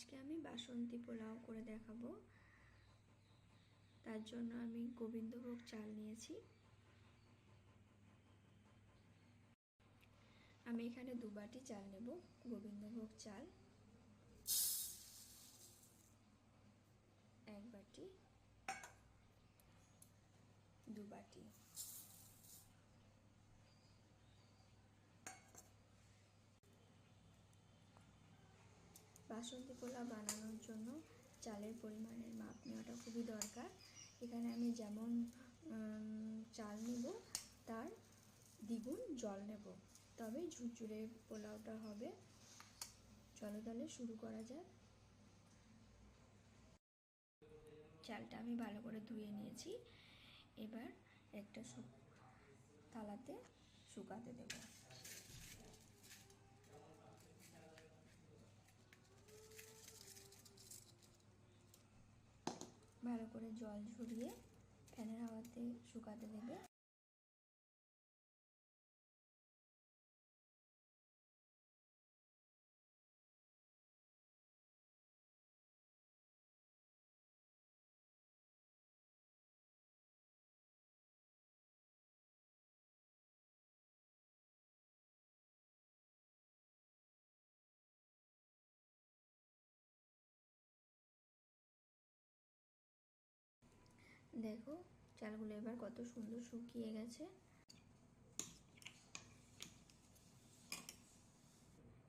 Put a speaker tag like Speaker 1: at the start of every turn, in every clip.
Speaker 1: আজকে আমি বাসন্তী পোলাও করে দেখাবো। তার জন্য আমি গোবিন্দভোগ চাল নিয়েছি। আমি এখানে দু বাটি চাল নেব, গোবিন্দভোগ চাল। এক বাটি। দু বাসন্তী পোলাও বানানোর জন্য চালের পরিমাণের মাপ নেওয়াটা খুবই দরকার। এখানে আমি যেমন চাল নেব, তার দ্বিগুণ জল নেব। তবে ঝুরঝুরে পোলাওটা হবে। চলো তাহলে শুরু করা যাক। চালটা আমি ভালো করে ধুয়ে নিয়েছি। এবার একটা থালাতে শুকাতে দেবো। ভালো করে জল ঝরিয়ে ফ্যানের হাওয়াতে শুকাতে দেবে। দেখো, চালগুলো এবার কত সুন্দর শুকিয়ে গেছে।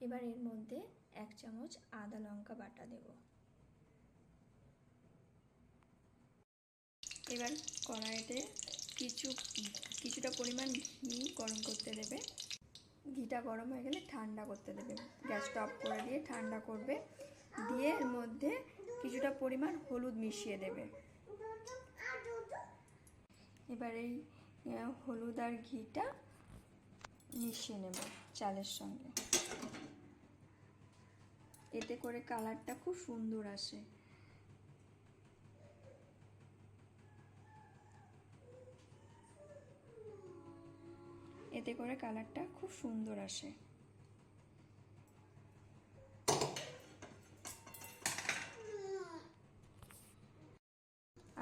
Speaker 1: এবার এর মধ্যে এক চামচ আদা লঙ্কা বাটা দেব। এবার কড়াইতে কিছু, কিছুটা পরিমাণ ঘি গরম করতে দেবে। ঘিটা গরম হয়ে গেলে ঠান্ডা করতে দেবে। গ্যাসটা অফ করে দিয়ে ঠান্ডা করবে। দিয়ে এর মধ্যে কিছুটা পরিমাণ হলুদ মিশিয়ে দেবে। এবার এই হলুদ আর ঘিটা মিশিয়ে নেব চালের সঙ্গে। এতে করে কালারটা খুব সুন্দর আসে। এতে করে কালারটা খুব সুন্দর আসে।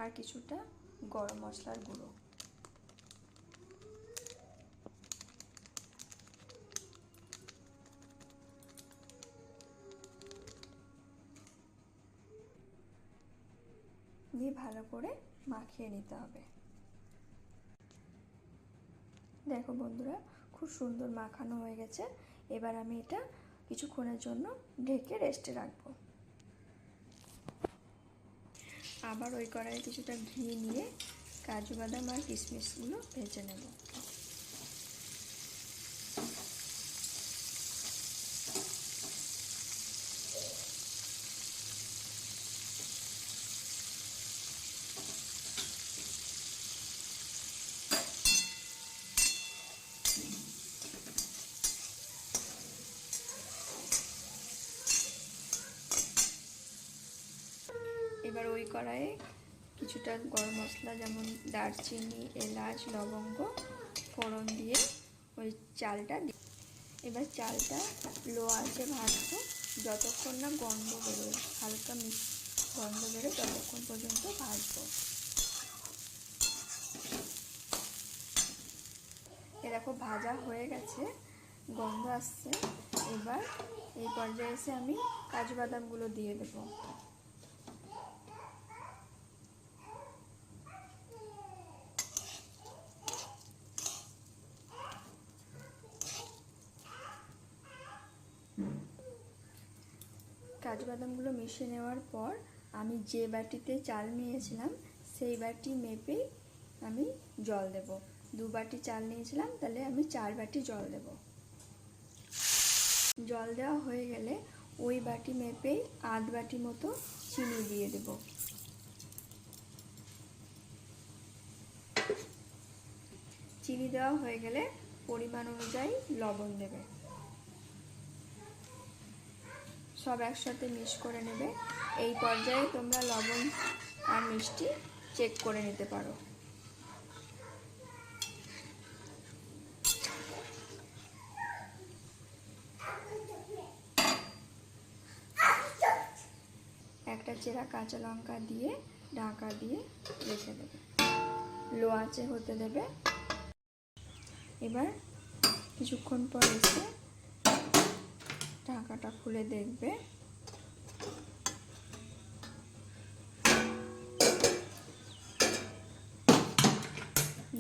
Speaker 1: আর কিছুটা গরম মশলার গুঁড়ো। দিয়ে ভালো করে মাখিয়ে নিতে হবে। দেখো বন্ধুরা, খুব সুন্দর মাখানো হয়ে গেছে। এবার আমি এটা কিছুক্ষণের জন্য ঢেকে রেস্টে রাখব। আবার ওই কড়াইয়ে কিছুটা ঘি নিয়ে কাজু বাদাম আর কিশমিশগুলো ভেজে নেব এবার ওই কড়াইয়ে কিছুটা গরম মশলা, যেমন দারচিনি, এলাচ, লবঙ্গ, ফোড়ন দিয়ে ওই চালটা এবার চালটা লো আছে ভাজবো। যতক্ষণ না গন্ধ বেরোয়, হালকা গন্ধ বেরোয়, ততক্ষণ পর্যন্ত ভাজবো। এ দেখো, ভাজা হয়ে গেছে, গন্ধ আসছে। এবার এই পর্যায়ে এসে আমি কাজু বাদামগুলো দিয়ে দেবো। কাজু বাদামগুলো মিশিয়ে নেওয়ার পর আমি যে বাটিতে চাল নিয়েছিলাম, সেই বাটি মেপেই আমি জল দেব। দু বাটি চাল নিয়েছিলাম, তাহলে আমি চার বাটি জল দেব। জল দেওয়া হয়ে গেলে ওই বাটি মেপেই আধ বাটি মতো চিনি দিয়ে দেব। চিনি দেওয়া হয়ে গেলে পরিমাণ অনুযায়ী লবণ দেবে। সব একসাথে মিক্স করে নেবে। এই পর্যায়ে তোমরা লবণ আর মিষ্টি চেক করে নিতে পারো। একটা চেরা কাঁচা লঙ্কা দিয়ে ঢাকা দিয়ে রেখে দেবে। লো আঁচে হতে দেবে। এবার কিছুক্ষণ পর এসে ঢাকাটা খুলে দেখবে।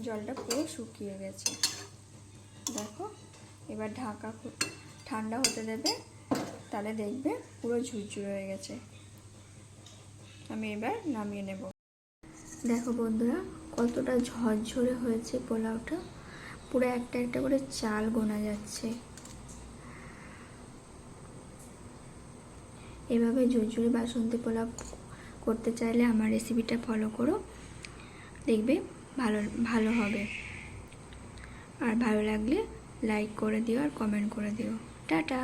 Speaker 1: জলটা পুরো শুকিয়ে গেছে। দেখো, এবার ঢাকা ঠান্ডা হতে দেবে, তাহলে দেখবে পুরো ঝুরঝুরে হয়ে গেছে। আমি এবার নামিয়ে নেব। দেখো বন্ধুরা, কতটা ঝরঝরে হয়েছে পোলাওটা। পুরো একটা একটা করে চাল গোনা যাচ্ছে। এভাবে ঝুরঝুরে বাসন্তী পোলাও করতে চাইলে আমার রেসিপিটা ফলো করো। দেখবে ভালো ভালো হবে। আর ভালো লাগলে লাইক করে দিও আর কমেন্ট করে দিও। টাটা!